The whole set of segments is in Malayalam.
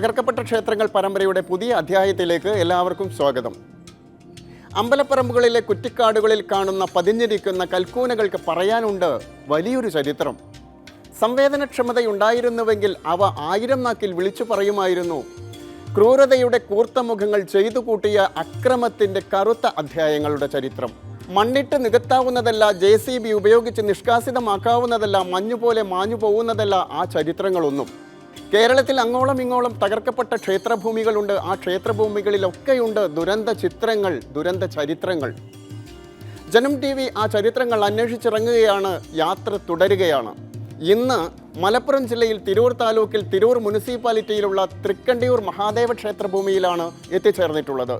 തകർക്കപ്പെട്ട ക്ഷേത്രങ്ങൾ പരമ്പരയുടെ പുതിയ അധ്യായത്തിലേക്ക് എല്ലാവർക്കും സ്വാഗതം. അമ്പലപ്പറമ്പുകളിലെ കുറ്റിക്കാടുകളിൽ കാണുന്ന പതിഞ്ഞിരിക്കുന്ന കൽക്കൂനകൾക്ക് പറയാനുണ്ട് വലിയൊരു ചരിത്രം. സംവേദനക്ഷമതയുണ്ടായിരുന്നുവെങ്കിൽ അവ ആയിരം നാക്കിൽ വിളിച്ചു പറയുമായിരുന്നു. ക്രൂരതയുടെ കൂർത്ത മുഖങ്ങൾ ചെയ്തു കൂട്ടിയ അക്രമത്തിന്റെ കറുത്ത അധ്യായങ്ങളുടെ ചരിത്രം. മണ്ണിട്ട് നികത്താവുന്നതല്ല ജെ സി ബി ഉപയോഗിച്ച് നിഷ്കാസിതമാക്കാവുന്നതല്ല മഞ്ഞുപോലെ മാഞ്ഞു പോകുന്നതല്ല ആ ചരിത്രങ്ങളൊന്നും. കേരളത്തിൽ അങ്ങോളം ഇങ്ങോളം തകർക്കപ്പെട്ട ക്ഷേത്രഭൂമികളുണ്ട്. ആ ക്ഷേത്രഭൂമികളിലൊക്കെയുണ്ട് ദുരന്ത ചിത്രങ്ങൾ ദുരന്ത ചരിത്രങ്ങൾ. ജനം ടി വി ആ ചരിത്രങ്ങൾ അന്വേഷിച്ചിറങ്ങുകയാണ് യാത്ര തുടരുകയാണ്. ഇന്ന് മലപ്പുറം ജില്ലയിൽ തിരൂർ താലൂക്കിൽ തിരൂർ മുനിസിപ്പാലിറ്റിയിലുള്ള തൃക്കണ്ടിയൂർ മഹാദേവ ക്ഷേത്രഭൂമിയിലാണ് എത്തിച്ചേർന്നിട്ടുള്ളത്.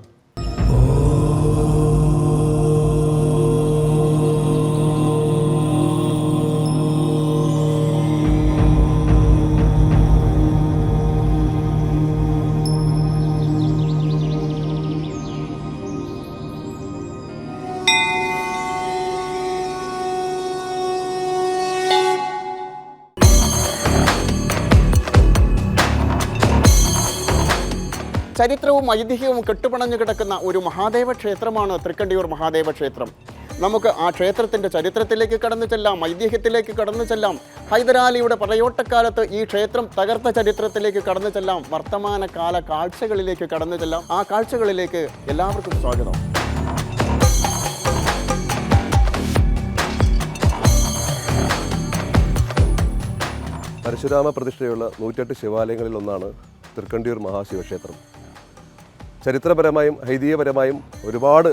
ചരിത്രവും ഐതിഹ്യവും കെട്ടുപണഞ്ഞു കിടക്കുന്ന ഒരു മഹാദേവ ക്ഷേത്രമാണ് തൃക്കണ്ടിയൂർ മഹാദേവ ക്ഷേത്രം. നമുക്ക് ആ ക്ഷേത്രത്തിന്റെ ചരിത്രത്തിലേക്ക് കടന്നു ചെല്ലാം ഐതിഹ്യത്തിലേക്ക് കടന്നു ചെല്ലാം ഹൈദരാലിയുടെ പടയോട്ടക്കാലത്ത് ഈ ക്ഷേത്രം തകർത്ത ചരിത്രത്തിലേക്ക് കടന്നു ചെല്ലാം വർത്തമാനകാല കാഴ്ചകളിലേക്ക് കടന്നു ചെല്ലാം. ആ കാഴ്ചകളിലേക്ക് എല്ലാവർക്കും സ്വാഗതം. പരശുരാമ പ്രതിഷ്ഠയുള്ള നൂറ്റെട്ട് ശിവാലയങ്ങളിൽ ഒന്നാണ് തൃക്കണ്ടിയൂർ മഹാശിവക്ഷേത്രം. ചരിത്രപരമായും ഐതിഹ്യപരമായും ഒരുപാട്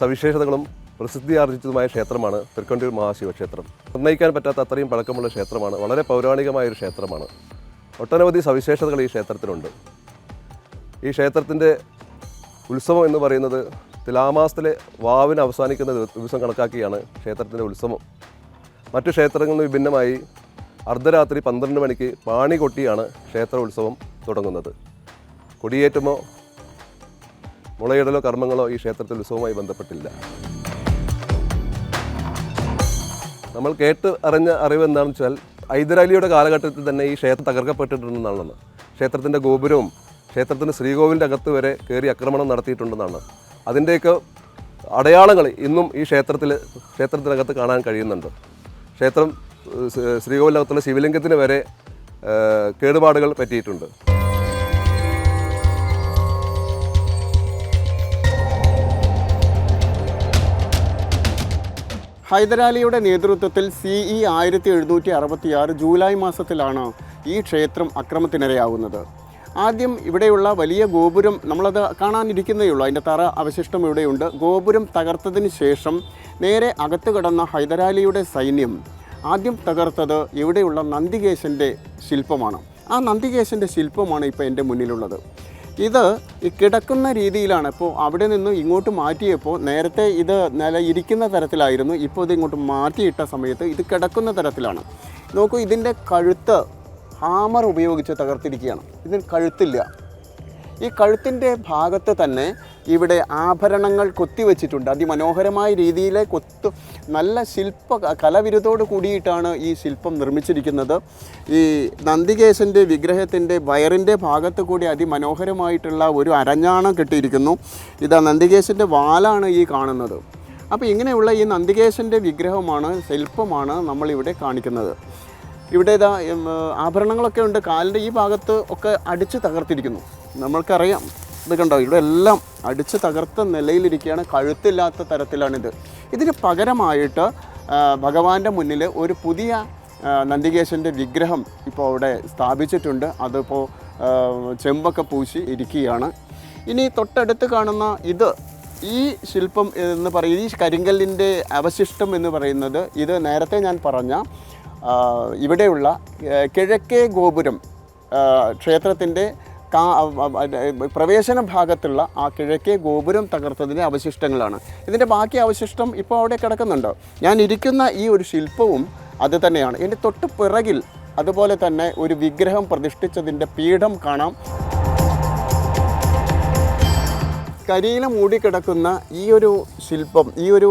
സവിശേഷതകളും പ്രസിദ്ധി ആർജിച്ചതുമായ ക്ഷേത്രമാണ് തൃക്കണ്ടിയൂർ മഹാശിവക്ഷേത്രം നിർണയിക്കാൻ പറ്റാത്ത അത്രയും പഴക്കമുള്ള ക്ഷേത്രമാണ്. വളരെ പൗരാണികമായ ഒരു ക്ഷേത്രമാണ്. ഒട്ടനവധി സവിശേഷതകൾ ഈ ക്ഷേത്രത്തിനുണ്ട് ഈ ക്ഷേത്രത്തിന്റെ ഉത്സവം എന്ന് പറയുന്നത് തിലാമാസത്തിലെ വാവിന് അവസാനിക്കുന്ന ദിവസം കണക്കാക്കിയാണ് ക്ഷേത്രത്തിന്റെ ഉത്സവം. മറ്റു ക്ഷേത്രങ്ങളിൽ നിന്ന് വിഭിന്നമായി അർദ്ധരാത്രി പന്ത്രണ്ട് മണിക്ക് പാണി കൊട്ടിയാണ് ക്ഷേത്ര ഉത്സവം തുടങ്ങുന്നത്. കൊടിയേറ്റമോ മുളയിടലോ കർമ്മങ്ങളോ ഈ ക്ഷേത്രത്തിൽ ഉത്സവവുമായി ബന്ധപ്പെട്ടില്ല. നമ്മൾ കേട്ട് അറിഞ്ഞ അറിവ് എന്താണെന്ന് വെച്ചാൽ ഹൈദരാലിയുടെ കാലഘട്ടത്തിൽ തന്നെ ഈ ക്ഷേത്രം തകർക്കപ്പെട്ടിട്ടുണ്ടെന്നാണ് ക്ഷേത്രത്തിന്റെ ഗോപുരവും ക്ഷേത്രത്തിന്റെ ശ്രീകോവിലിന്റെ അകത്ത് വരെ കയറി ആക്രമണം നടത്തിയിട്ടുണ്ടെന്നാണ്. അതിന്റെയൊക്കെ അടയാളങ്ങൾ ഇന്നും ഈ ക്ഷേത്രത്തിൽ ക്ഷേത്രത്തിനകത്ത് കാണാൻ കഴിയുന്നുണ്ട്. ക്ഷേത്രം ശ്രീകോവിലകത്തുള്ള ശിവലിംഗത്തിന് വരെ കേടുപാടുകൾ പറ്റിയിട്ടുണ്ട്. ഹൈദരാലിയുടെ നേതൃത്വത്തിൽ സി ഇ ആയിരത്തി എഴുന്നൂറ്റി അറുപത്തി ആറ് ജൂലൈ മാസത്തിലാണ് ഈ ക്ഷേത്രം അക്രമത്തിനിരയാകുന്നത് ആദ്യം ഇവിടെയുള്ള വലിയ ഗോപുരം നമ്മളത് കാണാനിരിക്കുന്നേ ഉള്ളൂ അതിന്റെ തറ അവശിഷ്ടം ഇവിടെയുണ്ട്. ഗോപുരം തകർത്തതിന് ശേഷം നേരെ അകത്തു കടന്ന ഹൈദരാലിയുടെ സൈന്യം ആദ്യം തകർത്തത് ഇവിടെയുള്ള നന്ദികേശന്റെ ശില്പമാണ്. ആ നന്ദികേശന്റെ ശില്പമാണ് ഇപ്പോൾ എന്റെ മുന്നിലുള്ളത്. ഇത് കിടക്കുന്ന രീതിയിലാണ്. ഇപ്പോൾ അവിടെ നിന്ന് ഇങ്ങോട്ട് മാറ്റിയപ്പോൾ നേരത്തെ ഇത് നില ഇരിക്കുന്ന തരത്തിലായിരുന്നു. ഇപ്പോൾ ഇത് ഇങ്ങോട്ട് മാറ്റിയിട്ട സമയത്ത് ഇത് കിടക്കുന്ന തരത്തിലാണ്. നോക്കൂ ഇതിന്റെ കഴുത്ത് ഹാമർ ഉപയോഗിച്ച് തകർത്തിരിക്കുകയാണ്. ഇതിന് കഴുത്തില്ല. ഈ കഴുത്തിന്റെ ഭാഗത്ത് തന്നെ ഇവിടെ ആഭരണങ്ങൾ കൊത്തിവെച്ചിട്ടുണ്ട്. അതിമനോഹരമായ രീതിയിൽ കൊത്തു നല്ല ശില്പ കലവിരുതോട് കൂടിയിട്ടാണ് ഈ ശില്പം നിർമ്മിച്ചിരിക്കുന്നത്. ഈ നന്ദികേശന്റെ വിഗ്രഹത്തിന്റെ വയറിന്റെ ഭാഗത്ത് കൂടി അതിമനോഹരമായിട്ടുള്ള ഒരു അരഞ്ഞാണം കെട്ടിയിരിക്കുന്നു. ഇതാ നന്ദികേശന്റെ വാലാണ് ഈ കാണുന്നത്. അപ്പോൾ ഇങ്ങനെയുള്ള ഈ നന്ദികേശന്റെ വിഗ്രഹമാണ് ശില്പമാണ് നമ്മളിവിടെ കാണിക്കുന്നത്. ഇവിടെ ഇതാ ആഭരണങ്ങളൊക്കെ ഉണ്ട്. കാലിന്റെ ഈ ഭാഗത്ത് ഒക്കെ അടിച്ച് തകർത്തിരിക്കുന്നു. നമ്മൾക്കറിയാം. ഇത് കണ്ടോ ഇവിടെ എല്ലാം അടിച്ച് തകർത്ത നിലയിലിരിക്കുകയാണ്. കഴുത്തില്ലാത്ത തരത്തിലാണിത്. ഇതിന് പകരമായിട്ട് ഭഗവാന്റെ മുന്നിൽ ഒരു പുതിയ നന്ദികേശന്റെ വിഗ്രഹം ഇപ്പോൾ അവിടെ സ്ഥാപിച്ചിട്ടുണ്ട്. അതിപ്പോൾ ചെമ്പൊക്കെ പൂശി ഇരിക്കുകയാണ്. ഇനി തൊട്ടടുത്ത് കാണുന്ന ഇത് ഈ ശില്പം എന്ന് പറയുന്നത് ഈ കരിങ്കല്ലിന്റെ അവശിഷ്ടം എന്ന് പറയുന്നത് ഇത് നേരത്തെ ഞാൻ പറഞ്ഞ ഇവിടെയുള്ള കിഴക്കേ ഗോപുരം ക്ഷേത്രത്തിന്റെ കാ പ്രവേശന ഭാഗത്തുള്ള ആ കിഴക്കേ ഗോപുരം തകർത്തതിന്റെ അവശിഷ്ടങ്ങളാണ്. ഇതിന്റെ ബാക്കി അവശിഷ്ടം ഇപ്പോൾ അവിടെ കിടക്കുന്നുണ്ട്. ഞാൻ ഇരിക്കുന്ന ഈ ഒരു ശില്പവും അത് തന്നെയാണ്. എന്റെ തൊട്ട് പിറകിൽ അതുപോലെ തന്നെ ഒരു വിഗ്രഹം പ്രതിഷ്ഠിച്ചതിന്റെ പീഠം കാണാം. കരിയില മൂടിക്കിടക്കുന്ന ഈ ഒരു ശില്പം ഈ ഒരു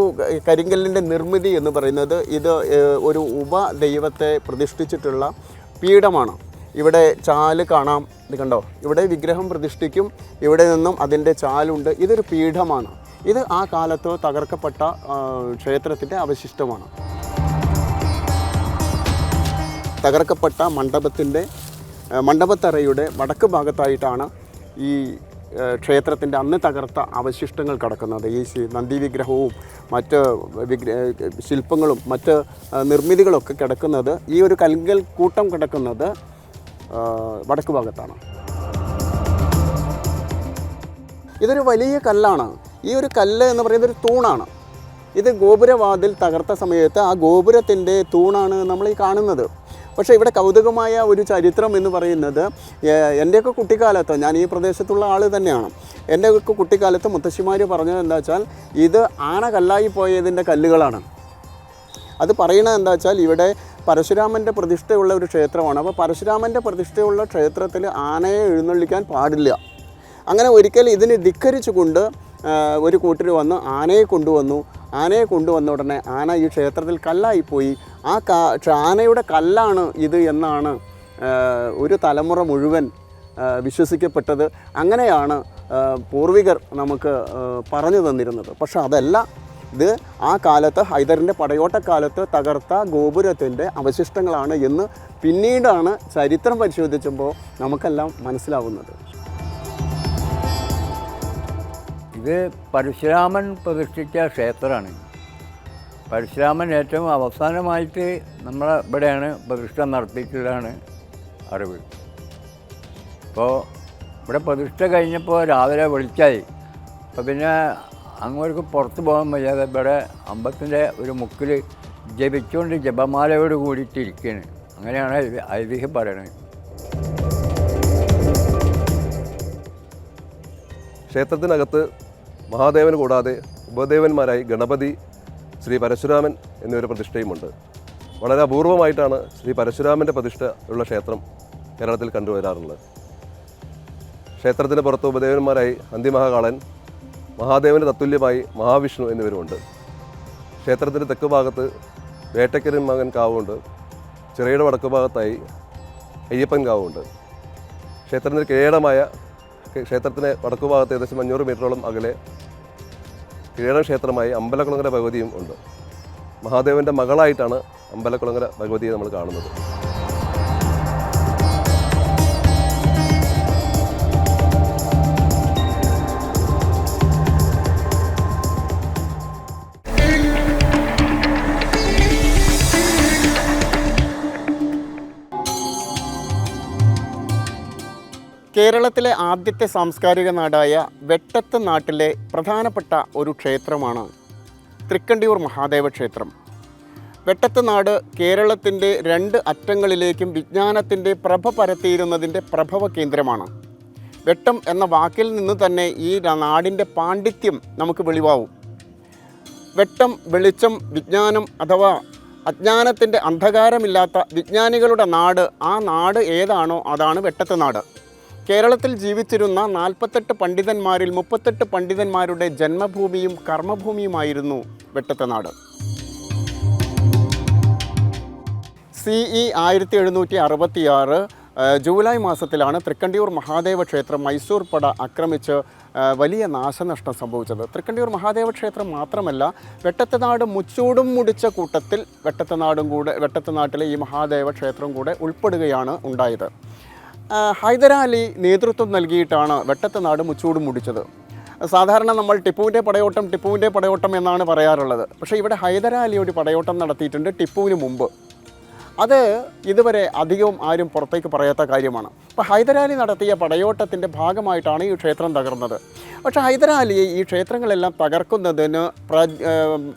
കരിങ്കല്ലിന്റെ നിർമ്മിതി എന്ന് പറയുന്നത് ഇത് ഒരു ഉപദൈവത്തെ പ്രതിഷ്ഠിച്ചിട്ടുള്ള പീഠമാണ്. ഇവിടെ ചാൽ കാണാം. ഇത് കണ്ടോ? ഇവിടെ വിഗ്രഹം പ്രതിഷ്ഠിക്കും. ഇവിടെ നിന്നും അതിന്റെ ചാലുണ്ട്. ഇതൊരു പീഠമാണ്. ഇത് ആ കാലത്ത് തകർക്കപ്പെട്ട ക്ഷേത്രത്തിന്റെ അവശിഷ്ടമാണ്. തകർക്കപ്പെട്ട മണ്ഡപത്തിന്റെ മണ്ഡപത്തറയുടെ വടക്ക് ഭാഗത്തായിട്ടാണ് ഈ ക്ഷേത്രത്തിന്റെ അന്ന് തകർത്ത അവശിഷ്ടങ്ങൾ കിടക്കുന്നത്. ഈ നന്ദി വിഗ്രഹവും മറ്റ് വിഗ്ര ശില്പങ്ങളും മറ്റ് നിർമ്മിതികളൊക്കെ കിടക്കുന്നത് ഈ ഒരു കൽങ്കൽ കൂട്ടം കിടക്കുന്നത് വടക്ക് ഭാഗത്താണ്. ഇതൊരു വലിയ കല്ലാണ്. ഈ ഒരു കല്ല് എന്ന് പറയുന്നത് ഒരു തൂണാണ്. ഇത് ഗോപുരവാതിൽ തകർത്ത സമയത്ത് ആ ഗോപുരത്തിന്റെ തൂണാണ് നമ്മൾ ഈ കാണുന്നത്. പക്ഷേ ഇവിടെ കൗതുകമായ ഒരു ചരിത്രം എന്ന് പറയുന്നത് എന്റെയൊക്കെ കുട്ടിക്കാലത്ത് ഞാൻ ഈ പ്രദേശത്തുള്ള ആൾ തന്നെയാണ്. എന്റെയൊക്കെ കുട്ടിക്കാലത്ത് മുത്തശ്ശിമാർ പറഞ്ഞത് എന്താ വെച്ചാൽ ഇത് ആന കല്ലായി പോയതിന്റെ കല്ലുകളാണ്. അത് പറയണത് എന്താ വെച്ചാൽ ഇവിടെ പരശുരാമന്റെ പ്രതിഷ്ഠയുള്ള ഒരു ക്ഷേത്രമാണ്. അപ്പോൾ പരശുരാമന്റെ പ്രതിഷ്ഠയുള്ള ക്ഷേത്രത്തിൽ ആനയെ എഴുന്നള്ളിക്കാൻ പാടില്ല. അങ്ങനെ ഒരിക്കൽ ഇതിനെ ധിക്കരിച്ചുകൊണ്ട് ഒരു കൂട്ടർ വന്ന് ആനയെ കൊണ്ടുവന്നു. ആനയെ കൊണ്ടുവന്ന ഉടനെ ആന ഈ ക്ഷേത്രത്തിൽ കല്ലായിപ്പോയി. ആ കാ ആനയുടെ കല്ലാണ് ഇത് എന്നാണ് ഒരു തലമുറ മുഴുവൻ വിശ്വസിക്കപ്പെട്ടത്. അങ്ങനെയാണ് പൂർവികർ നമുക്ക് പറഞ്ഞു തന്നിരുന്നത്. പക്ഷെ അതല്ല ഇത് ആ കാലത്ത് ഹൈദറിന്റെ പടയോട്ടക്കാലത്ത് തകർത്ത ഗോപുരത്തിന്റെ അവശിഷ്ടങ്ങളാണ് എന്ന് പിന്നീടാണ് ചരിത്രം പരിശോധിച്ചപ്പോൾ നമുക്കെല്ലാം മനസ്സിലാവുന്നത്. ഇത് പരശുരാമൻ പ്രതിഷ്ഠിച്ച ക്ഷേത്രമാണ്. പരശുരാമൻ ഏറ്റവും അവസാനമായിട്ട് നമ്മളെ ഇവിടെയാണ് പ്രതിഷ്ഠ നടത്തിയിട്ടുള്ളതാണ് അറിവ്. അപ്പോൾ ഇവിടെ പ്രതിഷ്ഠ കഴിഞ്ഞപ്പോൾ രാവിലെ വെളിച്ചായി. അപ്പോൾ പിന്നെ അങ്ങോട്ട് പുറത്ത് പോകാൻ വയ്യാതെ ഇവിടെ അമ്പത്തിന്റെ ഒരു മുക്കിൽ ജപിച്ചുകൊണ്ട് ജപമാലയോട് കൂടിയിട്ടിരിക്കുകയാണ്. അങ്ങനെയാണ് ഐതിഹ്യം പറയുന്നത് ക്ഷേത്രത്തിനകത്ത് മഹാദേവൻ കൂടാതെ ഉപദേവന്മാരായി ഗണപതി ശ്രീ പരശുരാമൻ എന്നിവരുടെ പ്രതിഷ്ഠയുമുണ്ട്. വളരെ അപൂർവമായിട്ടാണ് ശ്രീ പരശുരാമന്റെ പ്രതിഷ്ഠ ഉള്ള ക്ഷേത്രം കേരളത്തിൽ കണ്ടുവരാറുള്ളത്. ക്ഷേത്രത്തിന് പുറത്ത് ഉപദേവന്മാരായി അന്തിമഹാകാളൻ മഹാദേവന് തത്തുല്യമായി മഹാവിഷ്ണു എന്നിവരുമുണ്ട്. ക്ഷേത്രത്തിന്റെ തെക്ക് ഭാഗത്ത് വേട്ടക്കരൻ മകൻ കാവുണ്ട്. ചിറയുടെ വടക്ക് ഭാഗത്തായി അയ്യപ്പൻ കാവുണ്ട്. ക്ഷേത്രത്തിന് കിഴടമായ ക്ഷേത്രത്തിന് വടക്ക് ഭാഗത്ത് ഏകദേശം അഞ്ഞൂറ് മീറ്ററോളം അകലെ കിഴട ക്ഷേത്രമായി അമ്പലക്കുളങ്ങര ഭഗവതിയും ഉണ്ട്. മഹാദേവന്റെ മകളായിട്ടാണ് അമ്പലക്കുളങ്ങര ഭഗവതിയെ നമ്മൾ കാണുന്നത്. കേരളത്തിലെ ആദ്യത്തെ സാംസ്കാരിക നാടായ വെട്ടത്ത് നാട്ടിലെ പ്രധാനപ്പെട്ട ഒരു ക്ഷേത്രമാണ് തൃക്കണ്ടിയൂർ മഹാദേവ ക്ഷേത്രം. വെട്ടത്ത് നാട് കേരളത്തിന്റെ രണ്ട് അറ്റങ്ങളിലേക്കും വിജ്ഞാനത്തിന്റെ പ്രഭ പരത്തിയിരുന്നതിന്റെ പ്രഭവ കേന്ദ്രമാണ്. വെട്ടം എന്ന വാക്കിൽ നിന്ന് തന്നെ ഈ നാടിന്റെ പാണ്ഡിത്യം നമുക്ക് വെളിവാവും. വെട്ടം വെളിച്ചം വിജ്ഞാനം അഥവാ അജ്ഞാനത്തിന്റെ അന്ധകാരമില്ലാത്ത വിജ്ഞാനികളുടെ നാട് ആ നാട് ഏതാണോ അതാണ് വെട്ടത്ത് നാട്. കേരളത്തിൽ ജീവിച്ചിരുന്ന നാൽപ്പത്തെട്ട് പണ്ഡിതന്മാരിൽ മുപ്പത്തെട്ട് പണ്ഡിതന്മാരുടെ ജന്മഭൂമിയും കർമ്മഭൂമിയുമായിരുന്നു വെട്ടത്തനാട് സി ഇ ആയിരത്തി എഴുന്നൂറ്റി അറുപത്തിയാറ് ജൂലൈ മാസത്തിലാണ് തൃക്കണ്ടിയൂർ മഹാദേവ ക്ഷേത്രം മൈസൂർ പട ആക്രമിച്ച് വലിയ നാശനഷ്ടം സംഭവിച്ചത്. തൃക്കണ്ടിയൂർ മഹാദേവ ക്ഷേത്രം മാത്രമല്ല വെട്ടത്തനാട് മുച്ചൂടും മുടിച്ച കൂട്ടത്തിൽ വെട്ടത്തനാടും കൂടെ വെട്ടത്തനാട്ടിലെ ഈ മഹാദേവ ക്ഷേത്രം കൂടെ ഉൾപ്പെടുകയാണ് ഉണ്ടായത്. ഹൈദരാലി നേതൃത്വം നൽകിയിട്ടാണ് വെട്ടത്തെ നാട് മുച്ചൂടും മുടിച്ചത്. സാധാരണ നമ്മൾ ടിപ്പുവിന്റെ പടയോട്ടം ടിപ്പുവിന്റെ പടയോട്ടം എന്നാണ് പറയാറുള്ളത്. പക്ഷേ ഇവിടെ ഹൈദരാലി ഒരു പടയോട്ടം നടത്തിയിട്ടുണ്ട് ടിപ്പുവിന് മുമ്പ്. അത് ഇതുവരെ അധികവും ആരും പുറത്തേക്ക് പറയാത്ത കാര്യമാണ്. അപ്പോൾ ഹൈദരാലി നടത്തിയ പടയോട്ടത്തിന്റെ ഭാഗമായിട്ടാണ് ഈ ക്ഷേത്രം തകർന്നത്. പക്ഷേ ഹൈദരാലിയെ ഈ ക്ഷേത്രങ്ങളെല്ലാം തകർക്കുന്നതിന് പ്ര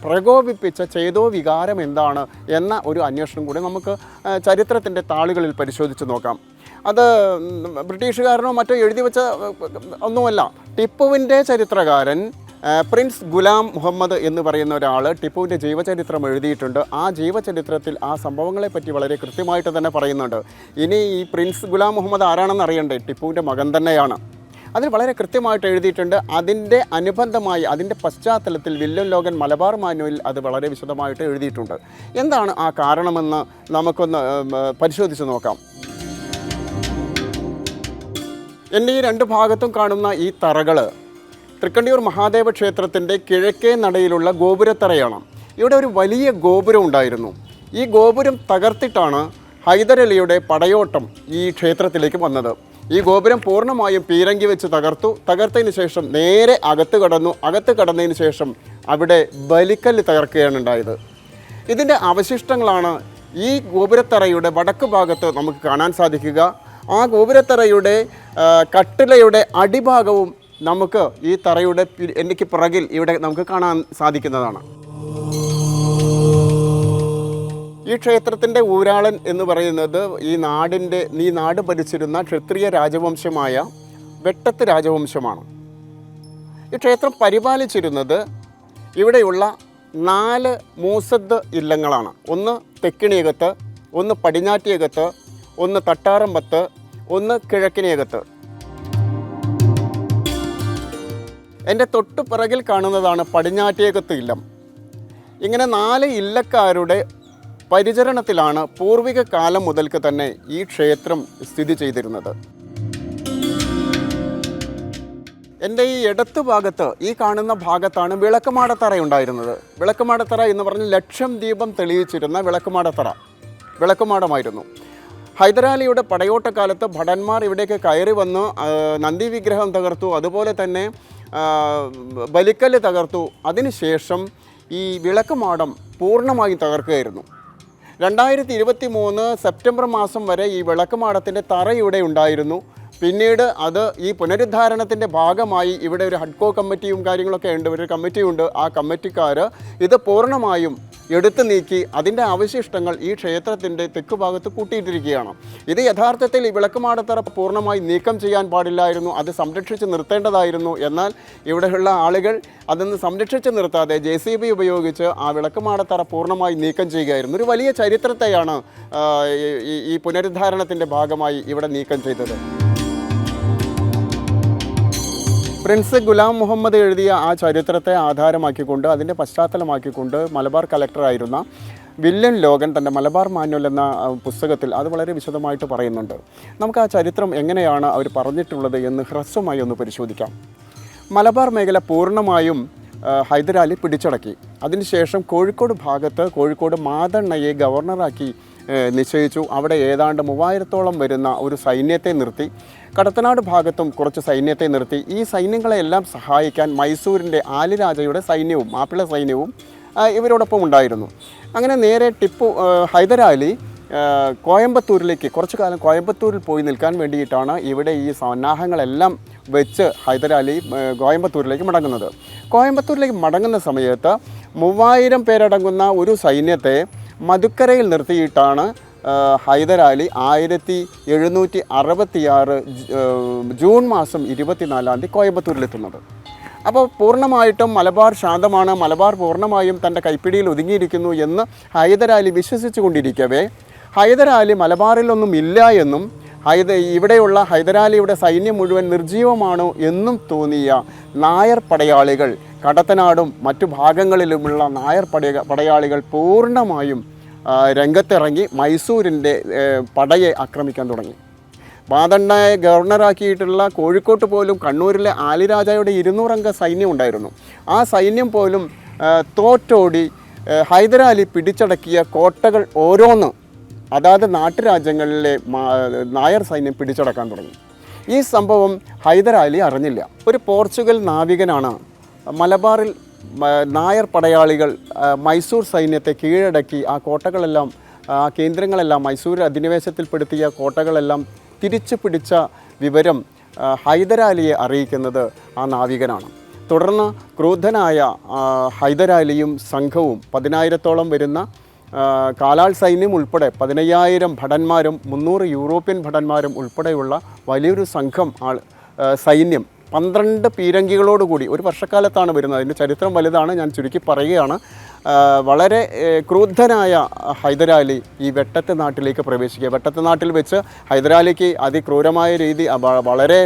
പ്രകോപിപ്പിച്ച ചേതോ വികാരം എന്താണ് എന്ന ഒരു അന്വേഷണം കൂടി നമുക്ക് ചരിത്രത്തിന്റെ താളുകളിൽ പരിശോധിച്ച് നോക്കാം. അത് ബ്രിട്ടീഷുകാരനോ മറ്റോ എഴുതി വെച്ച ഒന്നുമല്ല. ടിപ്പുവിന്റെ ചരിത്രകാരൻ പ്രിൻസ് ഗുലാം മുഹമ്മദ് എന്ന് പറയുന്ന ഒരാൾ ടിപ്പുവിന്റെ ജീവചരിത്രം എഴുതിയിട്ടുണ്ട്. ആ ജീവചരിത്രത്തിൽ ആ സംഭവങ്ങളെപ്പറ്റി വളരെ കൃത്യമായിട്ട് തന്നെ പറയുന്നുണ്ട്. ഇനി ഈ പ്രിൻസ് ഗുലാം മുഹമ്മദ് ആരാണെന്ന് അറിയണ്ടേ? ടിപ്പുവിന്റെ മകൻ തന്നെയാണ്. അതിൽ വളരെ കൃത്യമായിട്ട് എഴുതിയിട്ടുണ്ട്. അതിന്റെ അനുബന്ധമായി അതിന്റെ പശ്ചാത്തലത്തിൽ വില്യം ലോകൻ മലബാർ മാനുവിൽ അത് വളരെ വിശദമായിട്ട് എഴുതിയിട്ടുണ്ട്. എന്താണ് ആ കാരണമെന്ന് നമുക്കൊന്ന് പരിശോധിച്ച് നോക്കാം. എന്റെ ഈ രണ്ട് ഭാഗത്തും കാണുന്ന ഈ തറകൾ തൃക്കണ്ടിയൂർ മഹാദേവ ക്ഷേത്രത്തിന്റെ കിഴക്കേ നടയിലുള്ള ഗോപുരത്തറയാണ്. ഇവിടെ ഒരു വലിയ ഗോപുരം ഉണ്ടായിരുന്നു. ഈ ഗോപുരം തകർത്തിട്ടാണ് ഹൈദരലിയുടെ പടയോട്ടം ഈ ക്ഷേത്രത്തിലേക്ക് വന്നത്. ഈ ഗോപുരം പൂർണമായും പീരങ്കി വെച്ച് തകർത്തു. തകർത്തതിന് ശേഷം നേരെ അകത്ത് കടന്നു. അകത്ത് കടന്നതിന് ശേഷം അവിടെ ബലിക്കല്ല് തകർക്കുകയാണ് ഉണ്ടായത്. ഇതിന്റെ അവശിഷ്ടങ്ങളാണ് ഈ ഗോപുരത്തറയുടെ വടക്ക് ഭാഗത്ത് നമുക്ക് കാണാൻ സാധിക്കുക. ആ ഗോപുരത്തറയുടെ കട്ടിലയുടെ അടിഭാഗവും നമുക്ക് ഈ തറയുടെ എനിക്ക് പിറകിൽ ഇവിടെ നമുക്ക് കാണാൻ സാധിക്കുന്നതാണ്. ഈ ക്ഷേത്രത്തിന്റെ ഊരാളൻ എന്ന് പറയുന്നത് ഈ നാടിന്റെ ഈ നാട് ഭരിച്ചിരുന്ന ക്ഷത്രിയ രാജവംശമായ വെട്ടത്ത് രാജവംശമാണ്. ഈ ക്ഷേത്രം പരിപാലിച്ചിരുന്നത് ഇവിടെയുള്ള നാല് മൂസദ് ഇല്ലങ്ങളാണ്. ഒന്ന് തെക്കിണിയകത്ത് ഒന്ന് പടിഞ്ഞാറ്റിയകത്ത് ഒന്ന് തട്ടാറമ്പത്ത് ഒന്ന് കിഴക്കിനേകത്ത് എന്റെ തൊട്ടു പിറകിൽ കാണുന്നതാണ് പടിഞ്ഞാറ്റേകത്ത് ഇല്ലം. ഇങ്ങനെ നാല് ഇല്ലക്കാരുടെ പരിചരണത്തിലാണ് പൂർവിക കാലം മുതൽക്ക് തന്നെ ഈ ക്ഷേത്രം സ്ഥിതി ചെയ്തിരുന്നത്. എന്റെ ഈ ഇടത്ത് ഭാഗത്ത് ഈ കാണുന്ന ഭാഗത്താണ് വിളക്കുമാടത്തറ ഉണ്ടായിരുന്നത്. വിളക്കുമാടത്തറ എന്ന് പറഞ്ഞ് ലക്ഷം ദീപം തെളിയിച്ചിരുന്ന വിളക്കുമാടത്തറ വിളക്കുമാടമായിരുന്നു. ഹൈദരാലിയുടെ പടയോട്ടക്കാലത്ത് ഭടന്മാർ ഇവിടേക്ക് കയറി വന്ന് നന്ദി വിഗ്രഹം തകർത്തു അതുപോലെ തന്നെ ബലിക്കല്ല് തകർത്തു. അതിനുശേഷം ഈ വിളക്കുമാടം പൂർണമായും തകർക്കുകയായിരുന്നു. രണ്ടായിരത്തി ഇരുപത്തി മൂന്ന് സെപ്റ്റംബർ മാസം വരെ ഈ വിളക്കുമാടത്തിന്റെ തറ ഇവിടെ ഉണ്ടായിരുന്നു. പിന്നീട് അത് ഈ പുനരുദ്ധാരണത്തിന്റെ ഭാഗമായി ഇവിടെ ഒരു ഹഡ്കോ കമ്മിറ്റിയും കാര്യങ്ങളൊക്കെ ഉണ്ട് ഒരു കമ്മിറ്റിയുണ്ട്. ആ കമ്മിറ്റിക്കാർ ഇത് പൂർണമായും എടുത്തു നീക്കി അതിന്റെ അവശിഷ്ടങ്ങൾ ഈ ക്ഷേത്രത്തിന്റെ തെക്ക് ഭാഗത്ത് കൂട്ടിയിട്ടിരിക്കുകയാണ്. ഇത് യഥാർത്ഥത്തിൽ ഈ വിളക്കുമാടത്തറ പൂർണമായി നീക്കം ചെയ്യാൻ പാടില്ലായിരുന്നു. അത് സംരക്ഷിച്ച് നിർത്തേണ്ടതായിരുന്നു. എന്നാൽ ഇവിടെയുള്ള ആളുകൾ അതൊന്ന് സംരക്ഷിച്ച് നിർത്താതെ ജെ സി ബി ഉപയോഗിച്ച് ആ വിളക്കുമാടത്തറ പൂർണമായി നീക്കം ചെയ്യുകയായിരുന്നു. ഒരു വലിയ ചരിത്രത്തെയാണ് ഈ പുനരുദ്ധാരണത്തിന്റെ ഭാഗമായി ഇവിടെ നീക്കം ചെയ്തത്. പ്രിൻസ് ഗുലാം മുഹമ്മദ് എഴുതിയ ആ ചരിത്രത്തെ ആധാരമാക്കിക്കൊണ്ട് അതിന്റെ പശ്ചാത്തലമാക്കിക്കൊണ്ട് മലബാർ കലക്ടറായിരുന്ന വില്യൻ ലോകൻ തന്റെ മലബാർ മാനുവൽ എന്ന പുസ്തകത്തിൽ അത് വളരെ വിശദമായിട്ട് പറയുന്നുണ്ട്. നമുക്ക് ആ ചരിത്രം എങ്ങനെയാണ് അവർ പറഞ്ഞിട്ടുള്ളത് എന്ന് ഹ്രസ്വമായി ഒന്ന് പരിശോധിക്കാം. മലബാർ മേഖല പൂർണമായും ഹൈദരാലി പിടിച്ചടക്കി. അതിനുശേഷം കോഴിക്കോട് ഭാഗത്ത് കോഴിക്കോട് മാതണ്ണയെ ഗവർണറാക്കി നിശ്ചയിച്ചു. അവിടെ ഏതാണ്ട് മൂവായിരത്തോളം വരുന്ന ഒരു സൈന്യത്തെ നിർത്തി. കടത്തനാട് ഭാഗത്തും കുറച്ച് സൈന്യത്തെ നിർത്തി. ഈ സൈന്യങ്ങളെല്ലാം സഹായിക്കാൻ മൈസൂരിന്റെ ആലിരാജയുടെ സൈന്യവും മാപ്പിള സൈന്യവും ഇവരോടൊപ്പം ഉണ്ടായിരുന്നു. അങ്ങനെ നേരെ ടിപ്പു ഹൈദരാലി കോയമ്പത്തൂരിലേക്ക് കുറച്ചു കാലം കോയമ്പത്തൂരിൽ പോയി നിൽക്കാൻ വേണ്ടിയിട്ടാണ് ഇവിടെ ഈ സന്നാഹങ്ങളെല്ലാം വെച്ച് ഹൈദരാലി കോയമ്പത്തൂരിലേക്ക് മടങ്ങുന്നത്. കോയമ്പത്തൂരിലേക്ക് മടങ്ങുന്ന സമയത്ത് മൂവായിരം പേരടങ്ങുന്ന ഒരു സൈന്യത്തെ മധുക്കരയിൽ നിർത്തിയിട്ടാണ് ഹൈദരാലി ആയിരത്തി എഴുന്നൂറ്റി അറുപത്തിയാറ് ജൂൺ മാസം ഇരുപത്തിനാലാം തീയതി കോയമ്പത്തൂരിലെത്തുന്നത്. അപ്പോൾ പൂർണമായിട്ടും മലബാർ ശാന്തമാണ് മലബാർ പൂർണമായും തന്റെ കൈപ്പിടിയിൽ ഒതുങ്ങിയിരിക്കുന്നു എന്ന് ഹൈദരാലി വിശ്വസിച്ചു കൊണ്ടിരിക്കവേ ഹൈദരാലി മലബാറിലൊന്നും ഇല്ല എന്നും ഹൈദ ഇവിടെയുള്ള ഹൈദരാലിയുടെ സൈന്യം മുഴുവൻ നിർജീവമാണോ എന്നും തോന്നിയ നായർ പടയാളികൾ. കടത്തനാടും മറ്റു ഭാഗങ്ങളിലുമുള്ള നായർ പടയ പടയാളികൾ പൂർണമായും രംഗത്തിറങ്ങി മൈസൂരിന്റെ പടയെ ആക്രമിക്കാൻ തുടങ്ങി. മാതണ്ണയെ ഗവർണറാക്കിയിട്ടുള്ള കോഴിക്കോട്ട് പോലും കണ്ണൂരിലെ ആലിരാജയുടെ ഇരുന്നൂറംഗ സൈന്യം ഉണ്ടായിരുന്നു. ആ സൈന്യം പോലും തോറ്റോടി ഹൈദരാലി പിടിച്ചടക്കിയ കോട്ടകൾ ഓരോന്ന് അതാത് നാട്ടുരാജ്യങ്ങളിലെ നായർ സൈന്യം പിടിച്ചടക്കാൻ തുടങ്ങി. ഈ സംഭവം ഹൈദരാലി അറിഞ്ഞില്ല. ഒരു പോർച്ചുഗൽ നാവികനാണ് മലബാറിൽ നായർ പടയാളികൾ മൈസൂർ സൈന്യത്തെ കീഴടക്കി ആ കോട്ടകളെല്ലാം ആ കേന്ദ്രങ്ങളെല്ലാം മൈസൂർ അധിനിവേശത്തിൽപ്പെടുത്തിയ കോട്ടകളെല്ലാം തിരിച്ചു പിടിച്ച വിവരം ഹൈദരാലിയെ അറിയിക്കുന്നത് ആ നാവികനാണ്. തുടർന്ന് ക്രൂദ്ധനായ ഹൈദരാലിയും സംഘവും പതിനായിരത്തോളം വരുന്ന കാലാൾ സൈന്യം ഉൾപ്പെടെ പതിനയ്യായിരം ഭടന്മാരും മുന്നൂറ് യൂറോപ്യൻ ഭടന്മാരും ഉൾപ്പെടെയുള്ള വലിയൊരു സംഘം ആൾ സൈന്യം പന്ത്രണ്ട് പീരങ്കികളോടുകൂടി ഒരു വർഷക്കാലത്താണ് വരുന്നത്. അതിന്റെ ചരിത്രം വലുതാണ്. ഞാൻ ചുരുക്കി പറയുകയാണ്. വളരെ ക്രൂദ്ധനായ ഹൈദരാലി ഈ വെട്ടത്തെ നാട്ടിലേക്ക് പ്രവേശിക്കുക. വെട്ടത്തെ നാട്ടിൽ വെച്ച് ഹൈദരാലിക്ക് അതിക്രൂരമായ രീതി വളരെ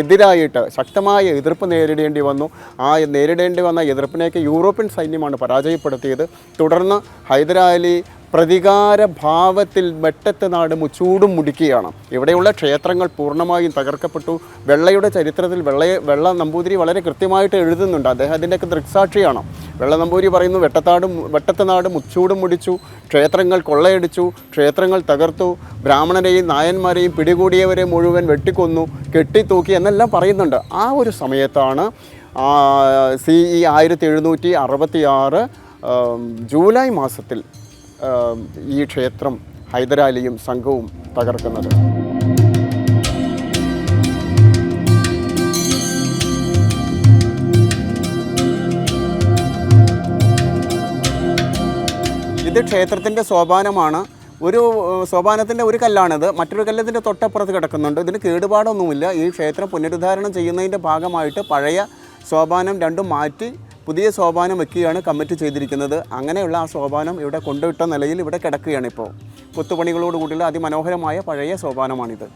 എതിരായിട്ട് ശക്തമായ എതിർപ്പ് നേരിടേണ്ടി വന്നു. ആ നേരിടേണ്ടി വന്ന എതിർപ്പിനെയൊക്കെ യൂറോപ്യൻ സൈന്യമാണ് പരാജയപ്പെടുത്തിയത്. തുടർന്ന് ഹൈദരാലി പ്രതികാര ഭാവത്തിൽ വെട്ടത്ത് നാട് മുച്ചൂടും മുടിക്കുകയാണ്. ഇവിടെയുള്ള ക്ഷേത്രങ്ങൾ പൂർണമായും തകർക്കപ്പെട്ടു. വെള്ളയുടെ ചരിത്രത്തിൽ വെള്ളയെ വെള്ള നമ്പൂതിരി വളരെ കൃത്യമായിട്ട് എഴുതുന്നുണ്ട്. അദ്ദേഹം അതിന്റെയൊക്കെ ദൃക്സാക്ഷിയാണ്. വെള്ള നമ്പൂതിരി പറയുന്നു വെട്ടത്താടും വെട്ടത്തെ നാട് മുച്ചൂടും മുടിച്ചു. ക്ഷേത്രങ്ങൾ കൊള്ളയടിച്ചു. ക്ഷേത്രങ്ങൾ തകർത്തു. ബ്രാഹ്മണരെയും നായന്മാരെയും പിടികൂടിയവരെ മുഴുവൻ വെട്ടിക്കൊന്നു. കെട്ടിത്തൂക്കി എന്നെല്ലാം പറയുന്നുണ്ട്. ആ ഒരു സമയത്താണ് സി ഇ ആയിരത്തി എഴുന്നൂറ്റി അറുപത്തി ആറ് ജൂലൈ മാസത്തിൽ ഈ ക്ഷേത്രം ഹൈദരാലിയും സംഘവും തകർക്കുന്നത്. ഇത് ക്ഷേത്രത്തിന്റെ സോപാനമാണ്. ഒരു സോപാനത്തിന്റെ ഒരു കല്ലാണിത്. മറ്റൊരു കല്ലതിന്റെ തൊട്ടപ്പുറത്ത് കിടക്കുന്നുണ്ട്. ഇതിന് കേടുപാടൊന്നുമില്ല. ഈ ക്ഷേത്രം പുനരുദ്ധാരണം ചെയ്യുന്നതിന്റെ ഭാഗമായിട്ട് പഴയ സോപാനം രണ്ടും മാറ്റി പുതിയ സോപാനം വെക്കുകയാണ് കമ്മിറ്റ് ചെയ്തിരിക്കുന്നത്. അങ്ങനെയുള്ള ആ സോപാനം ഇവിടെ കൊണ്ടുവിട്ട നിലയിൽ ഇവിടെ കിടക്കുകയാണ് ഇപ്പോൾ. കൊത്തുപണികളോട് കൂടിയുള്ള അതിമനോഹരമായ പഴയ സോപാനമാണിത്.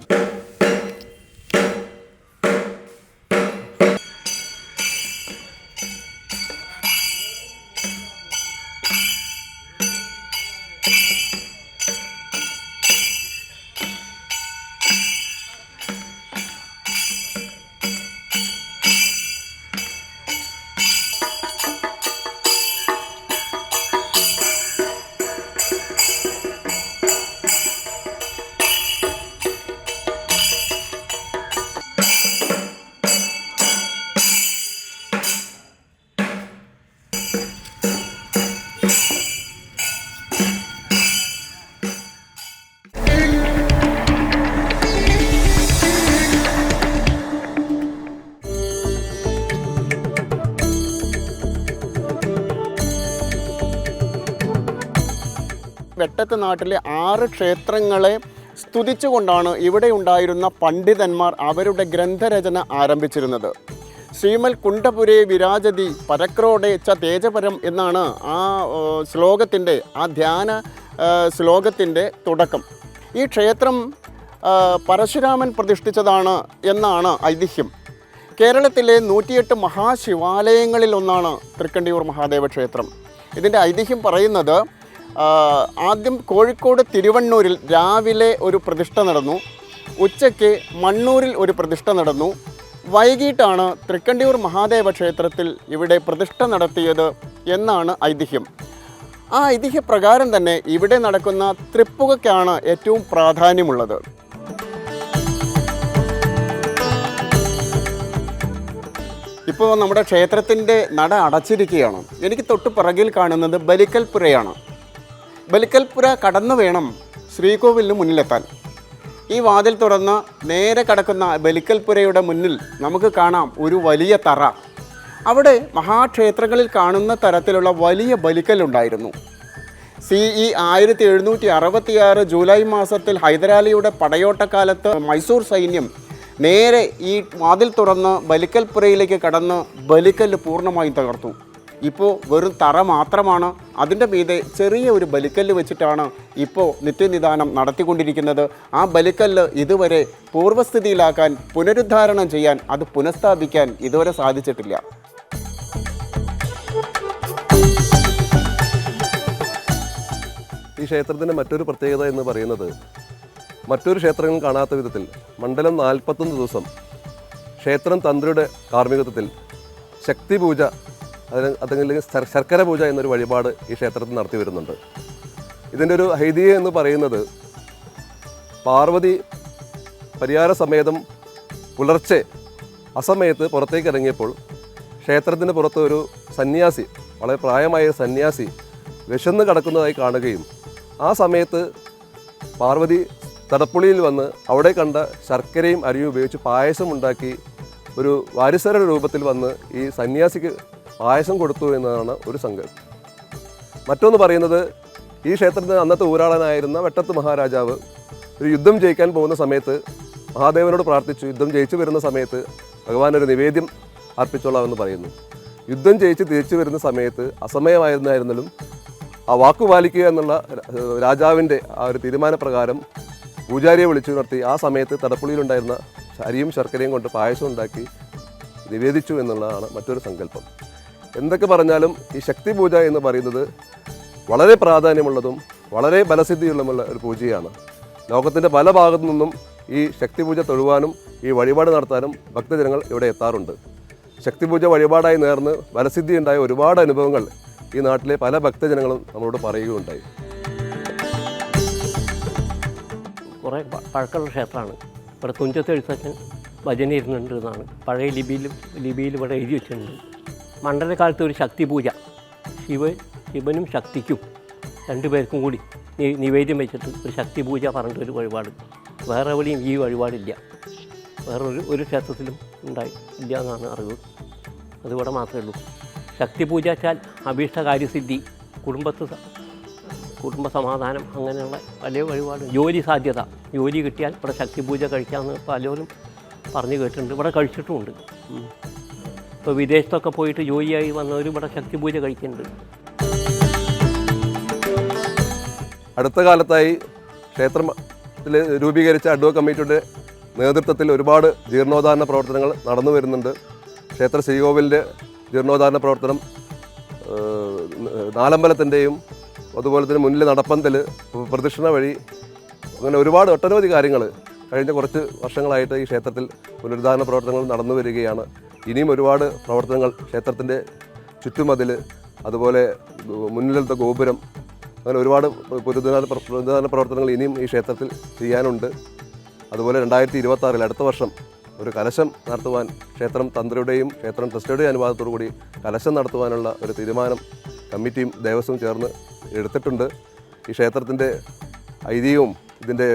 വെട്ടത്ത് നാട്ടിലെ ആറ് ക്ഷേത്രങ്ങളെ സ്തുതിച്ചുകൊണ്ടാണ് ഇവിടെ ഉണ്ടായിരുന്ന പണ്ഡിതന്മാർ അവരുടെ ഗ്രന്ഥരചന ആരംഭിച്ചിരുന്നത്. ശ്രീമൽ കുണ്ടപുരേ വിരാജതി പരക്രോടെ ച തേജപരം എന്നാണ് ആ ശ്ലോകത്തിന്റെ ആ ധ്യാന ശ്ലോകത്തിന്റെ തുടക്കം. ഈ ക്ഷേത്രം പരശുരാമൻ പ്രതിഷ്ഠിച്ചതാണ് എന്നാണ് ഐതിഹ്യം. കേരളത്തിലെ നൂറ്റിയെട്ട് മഹാശിവാലയങ്ങളിൽ ഒന്നാണ് തൃക്കണ്ടിയൂർ മഹാദേവ ക്ഷേത്രം. ഇതിന്റെ ഐതിഹ്യം പറയുന്നത് ആദ്യം കോഴിക്കോട് തിരുവണ്ണൂരിൽ രാവിലെ ഒരു പ്രതിഷ്ഠ നടന്നു. ഉച്ചയ്ക്ക് മണ്ണൂരിൽ ഒരു പ്രതിഷ്ഠ നടന്നു. വൈകിട്ടാണ് തൃക്കണ്ടിയൂർ മഹാദേവ ക്ഷേത്രത്തിൽ ഇവിടെ പ്രതിഷ്ഠ നടത്തിയത് എന്നാണ് ഐതിഹ്യം. ആ ഐതിഹ്യപ്രകാരം തന്നെ ഇവിടെ നടക്കുന്ന തൃപ്പുകയ്ക്കാണ് ഏറ്റവും പ്രാധാന്യമുള്ളത്. ഇപ്പോൾ നമ്മുടെ ക്ഷേത്രത്തിന്റെ നട അടച്ചിരിക്കുകയാണ്. എനിക്ക് തൊട്ട് പിറകിൽ കാണുന്നത് ബലിക്കൽപുരയാണ് ബലിക്കൽപുര കടന്നു വേണം ശ്രീകോവിലിന് മുന്നിലെത്താൻ. ഈ വാതിൽ തുറന്ന് നേരെ കടക്കുന്ന ബലിക്കൽപ്പുരയുടെ മുന്നിൽ നമുക്ക് കാണാം ഒരു വലിയ തറ. അവിടെ മഹാക്ഷേത്രങ്ങളിൽ കാണുന്ന തരത്തിലുള്ള വലിയ ബലിക്കല്ലുണ്ടായിരുന്നു സി ഇ ആയിരത്തി എഴുന്നൂറ്റി അറുപത്തിയാറ് ജൂലൈ മാസത്തിൽ ഹൈദരാലിയുടെ പടയോട്ടക്കാലത്ത് മൈസൂർ സൈന്യം നേരെ ഈ വാതിൽ തുറന്ന് ബലിക്കൽപ്പുരയിലേക്ക് കടന്ന് ബലിക്കല്ല് പൂർണമായും തകർത്തു. ഇപ്പോൾ വെറും തറ മാത്രമാണ്. അതിന്റെ മീതെ ചെറിയ ഒരു ബലിക്കല്ല് വെച്ചിട്ടാണ് ഇപ്പോൾ നിത്യനിദാനം നടത്തിക്കൊണ്ടിരിക്കുന്നത്. ആ ബലിക്കല്ല് ഇതുവരെ പൂർവസ്ഥിതിയിലാക്കാൻ പുനരുദ്ധാരണം ചെയ്യാൻ അത് പുനഃസ്ഥാപിക്കാൻ ഇതുവരെ സാധിച്ചിട്ടില്ല. ഈ ക്ഷേത്രത്തിന്റെ മറ്റൊരു പ്രത്യേകത എന്ന് പറയുന്നത് മറ്റൊരു ക്ഷേത്രങ്ങൾ കാണാത്ത വിധത്തിൽ മണ്ഡലം നാൽപ്പത്തൊന്ന് ദിവസം ക്ഷേത്രം തന്ത്രിയുടെ കാർമ്മികത്വത്തിൽ ശക്തി പൂജ അതിന് അതല്ലെങ്കിൽ ശർക്കര പൂജ എന്നൊരു വഴിപാട് ഈ ക്ഷേത്രത്തിൽ നടത്തി വരുന്നുണ്ട്. ഇതിന്റെ ഒരു ഹൈതിയ എന്ന് പറയുന്നത് പാർവതി പരിഹാര സമേതം പുലർച്ചെ അസമയത്ത് പുറത്തേക്ക് ഇറങ്ങിയപ്പോൾ ക്ഷേത്രത്തിന് പുറത്ത് ഒരു സന്യാസി വളരെ പ്രായമായ സന്യാസി വിശന്ന് കിടക്കുന്നതായി കാണുകയും ആ സമയത്ത് പാർവതി തടപ്പുളിയിൽ വന്ന് അവിടെ കണ്ട ശർക്കരയും അരിയും ഉപയോഗിച്ച് പായസം ഉണ്ടാക്കി ഒരു വാരിസര രൂപത്തിൽ വന്ന് ഈ സന്യാസിക്ക് പായസം കൊടുത്തു എന്നതാണ് ഒരു സങ്കല്പം. മറ്റൊന്ന് പറയുന്നത് ഈ ക്ഷേത്രത്തിന് അന്നത്തെ ഊരാളനായിരുന്ന വെട്ടത്ത് മഹാരാജാവ് ഒരു യുദ്ധം ജയിക്കാൻ പോകുന്ന സമയത്ത് മഹാദേവനോട് പ്രാർത്ഥിച്ചു യുദ്ധം ജയിച്ചു വരുന്ന സമയത്ത് ഭഗവാൻ ഒരു നിവേദ്യം അർപ്പിച്ചോളാമെന്ന് പറയുന്നു. യുദ്ധം ജയിച്ച് തിരിച്ചു വരുന്ന സമയത്ത് അസമയമായിരുന്നായിരുന്നാലും ആ വാക്കു പാലിക്കുക എന്നുള്ള രാജാവിന്റെ ആ ഒരു തീരുമാനപ്രകാരം പൂജാരിയെ വിളിച്ചു നിർത്തി ആ സമയത്ത് തടപ്പുളിയിലുണ്ടായിരുന്ന അരിയും ശർക്കരയും കൊണ്ട് പായസം ഉണ്ടാക്കി നിവേദിച്ചു എന്നുള്ളതാണ് മറ്റൊരു സങ്കല്പം. എന്തൊക്കെ പറഞ്ഞാലും ഈ ശക്തി പൂജ എന്ന് പറയുന്നത് വളരെ പ്രാധാന്യമുള്ളതും വളരെ ബലസിദ്ധിയുള്ള ഒരു പൂജയാണ്. ലോകത്തിന്റെ പല ഭാഗത്തു നിന്നും ഈ ശക്തി പൂജ തൊഴുവാനും ഈ വഴിപാട് നടത്താനും ഭക്തജനങ്ങൾ ഇവിടെ എത്താറുണ്ട്. ശക്തി പൂജ വഴിപാടായി നേർന്ന് ബലസിദ്ധി ഉണ്ടായ ഒരുപാട് അനുഭവങ്ങൾ ഈ നാട്ടിലെ പല ഭക്തജനങ്ങളും നമ്മളോട് പറയുകയുണ്ടായി. കുറേ പഴക്കമുള്ള ക്ഷേത്രമാണ്. ഇവിടെ തുഞ്ചത്ത് എഴുത്തച്ഛൻ ഭജന ഇരുന്നുണ്ട് എന്നാണ് പഴയ ലിപിയിൽ ലിപിയിൽ ഇവിടെ എഴുതി വെച്ചിട്ടുണ്ട്. മണ്ഡലകാലത്ത് ഒരു ശക്തി പൂജ. ശിവ ശിവനും ശക്തിക്കും രണ്ടുപേർക്കും കൂടി നിവേദ്യം വെച്ചിട്ട് ഒരു ശക്തി പൂജ പറഞ്ഞിട്ട് ഒരു വഴിപാട്. വേറെ എവിടെയും ഈ വഴിപാടില്ല. വേറൊരു ഒരു ക്ഷേത്രത്തിലും ഉണ്ടായി ഇല്ല എന്നാണ് അറിവ്. അതിവിടെ മാത്രമേ ഉള്ളൂ. ശക്തി പൂജ വെച്ചാൽ അഭീഷ്ട കാര്യസിദ്ധി കുടുംബത്ത് കുടുംബ സമാധാനം അങ്ങനെയുള്ള പല വഴിപാട് ജോലി സാധ്യത. ജോലി കിട്ടിയാൽ ഇവിടെ ശക്തി പൂജ കഴിക്കാമെന്ന് പലരും പറഞ്ഞു കേട്ടിട്ടുണ്ട്. ഇവിടെ കഴിച്ചിട്ടുമുണ്ട്. ഇപ്പോൾ വിദേശത്തൊക്കെ പോയിട്ട് ജോലിയായി വന്നവരും ഇവിടെ ശക്തിപൂജ കഴിക്കുന്നുണ്ട്. അടുത്ത കാലത്തായി ക്ഷേത്രത്തിൽ രൂപീകരിച്ച അഡ്വ കമ്മിറ്റിയുടെ നേതൃത്വത്തിൽ ഒരുപാട് ജീർണോദ്ധാരണ പ്രവർത്തനങ്ങൾ നടന്നു വരുന്നുണ്ട്. ക്ഷേത്ര ശ്രീകോവിലിന്റെ ജീർണോദ്ധാരണ പ്രവർത്തനം നാലമ്പലത്തിന്റെയും അതുപോലെ തന്നെ മുന്നിൽ നടപ്പന്തൽ പ്രദക്ഷിണ വഴി അങ്ങനെ ഒരുപാട് ഒട്ടനവധി കാര്യങ്ങൾ കഴിഞ്ഞ കുറച്ച് വർഷങ്ങളായിട്ട് ഈ ക്ഷേത്രത്തിൽ പുനരുദ്ധാരണ പ്രവർത്തനങ്ങൾ നടന്നു വരികയാണ്. ഇനിയും ഒരുപാട് പ്രവർത്തനങ്ങൾ ക്ഷേത്രത്തിന്റെ ചുറ്റുമതിൽ അതുപോലെ മുന്നിലത്തെ ഗോപുരം അങ്ങനെ ഒരുപാട് പുനരുദ്ധാരണ പുനരുദ്ധാരണ പ്രവർത്തനങ്ങൾ ഇനിയും ഈ ക്ഷേത്രത്തിൽ ചെയ്യാനുണ്ട്. അതുപോലെ രണ്ടായിരത്തി ഇരുപത്തി അടുത്ത വർഷം ഒരു കലശം നടത്തുവാൻ ക്ഷേത്രം തന്ത്രിയുടെയും ക്ഷേത്രം ട്രസ്റ്റിയുടെയും അനുവാദത്തോടു കൂടി കലശം നടത്തുവാനുള്ള ഒരു തീരുമാനം കമ്മിറ്റിയും ദേവസ്വവും ചേർന്ന് എടുത്തിട്ടുണ്ട്. ഈ ക്ഷേത്രത്തിന്റെ ഐതിഹ്യവും ഇതിന്റെ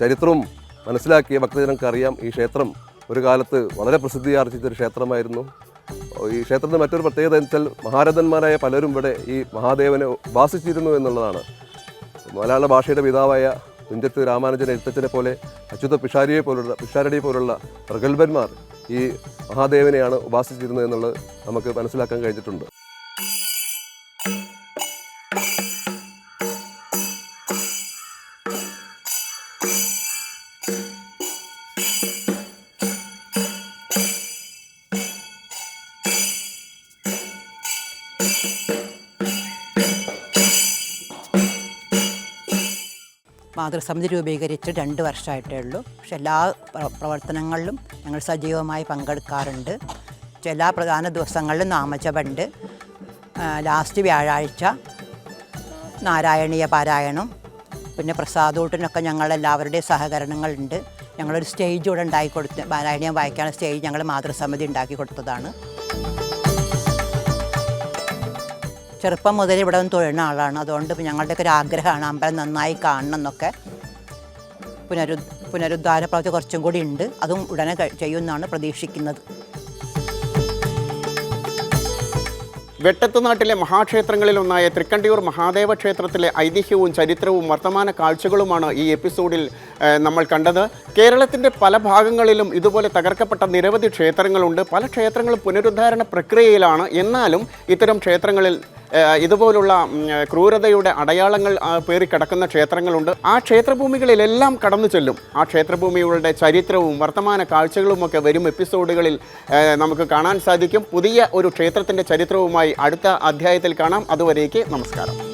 ചരിത്രവും മനസ്സിലാക്കിയ ഭക്തജനങ്ങൾക്ക് അറിയാം ഈ ക്ഷേത്രം ഒരു കാലത്ത് വളരെ പ്രസിദ്ധി ആർജിച്ചൊരു ക്ഷേത്രമായിരുന്നു. ഈ ക്ഷേത്രത്തിന്റെ മറ്റൊരു പ്രത്യേകത എന്ന് വെച്ചാൽ മഹാരഥന്മാരായ പലരും ഇവിടെ ഈ മഹാദേവനെ ഉപാസിച്ചിരുന്നു എന്നുള്ളതാണ്. മലയാള ഭാഷയുടെ പിതാവായ തുഞ്ചത്ത് രാമാനുജൻ എഴുത്തച്ഛനെ പോലെ അച്യുത പിഷാരിയെ പോലുള്ള പിഷാരടിയെ പോലുള്ള പ്രഗത്ഭന്മാർ ഈ മഹാദേവനെയാണ് ഉപാസിച്ചിരുന്നത് എന്നുള്ളത് നമുക്ക് മനസ്സിലാക്കാൻ കഴിഞ്ഞിട്ടുണ്ട്. മാതൃസമിതി രൂപീകരിച്ച് രണ്ട് വർഷമായിട്ടേ ഉള്ളൂ. പക്ഷെ എല്ലാ പ്രവർത്തനങ്ങളിലും ഞങ്ങൾ സജീവമായി പങ്കെടുക്കാറുണ്ട്. എല്ലാ പ്രധാന ദിവസങ്ങളിലും നാമജപമുണ്ട്. ലാസ്റ്റ് വ്യാഴാഴ്ച നാരായണീയ പാരായണം പിന്നെ പ്രസാദൂട്ടിനൊക്കെ ഞങ്ങളെല്ലാവരുടെയും സഹകരണങ്ങളുണ്ട്. ഞങ്ങളൊരു സ്റ്റേജ് ഇവിടെ ഉണ്ടാക്കി കൊടുത്ത് പാരായണീയം വായിക്കാനുള്ള സ്റ്റേജ് ഞങ്ങൾ മാതൃസമിതി ഉണ്ടാക്കി കൊടുത്തതാണ്. ചെറുപ്പം മുതൽ ഇവിടെ വന്ന് തൊഴുന്ന ആളാണ്. അതുകൊണ്ട് ഞങ്ങളുടെയൊക്കെ ഒരു ആഗ്രഹമാണ് അമ്പലം നന്നായി കാണണം എന്നൊക്കെ. പുനരു പുനരുദ്ധാര പ്രവൃത്തി കുറച്ചും കൂടി ഉണ്ട്. അതും ഉടനെ ചെയ്യുമെന്നാണ് പ്രതീക്ഷിക്കുന്നത്. വെട്ടത്തുനാട്ടിലെ മഹാക്ഷേത്രങ്ങളിലൊന്നായ തൃക്കണ്ടിയൂർ മഹാദേവ ക്ഷേത്രത്തിലെ ഐതിഹ്യവും ചരിത്രവും വർത്തമാന കാഴ്ചകളുമാണ് ഈ എപ്പിസോഡിൽ നമ്മൾ കണ്ടത്. കേരളത്തിന്റെ പല ഭാഗങ്ങളിലും ഇതുപോലെ തകർക്കപ്പെട്ട നിരവധി ക്ഷേത്രങ്ങളുണ്ട്. പല ക്ഷേത്രങ്ങളും പുനരുദ്ധാരണ പ്രക്രിയയിലാണ്. എന്നാലും ഇത്തരം ക്ഷേത്രങ്ങളിൽ ഇതുപോലുള്ള ക്രൂരതയുടെ അടയാളങ്ങൾ പേറി കിടക്കുന്ന ക്ഷേത്രങ്ങളുണ്ട്. ആ ക്ഷേത്രഭൂമികളിലെല്ലാം കടന്നു ചെല്ലും. ആ ക്ഷേത്രഭൂമികളുടെ ചരിത്രവും വർത്തമാന കാഴ്ചകളുമൊക്കെ വരും എപ്പിസോഡുകളിൽ നമുക്ക് കാണാൻ സാധിക്കും. പുതിയ ഒരു ക്ഷേത്രത്തിന്റെ ചരിത്രവുമായി അടുത്ത അധ്യായത്തിൽ കാണാം. അതുവരേക്ക് നമസ്കാരം.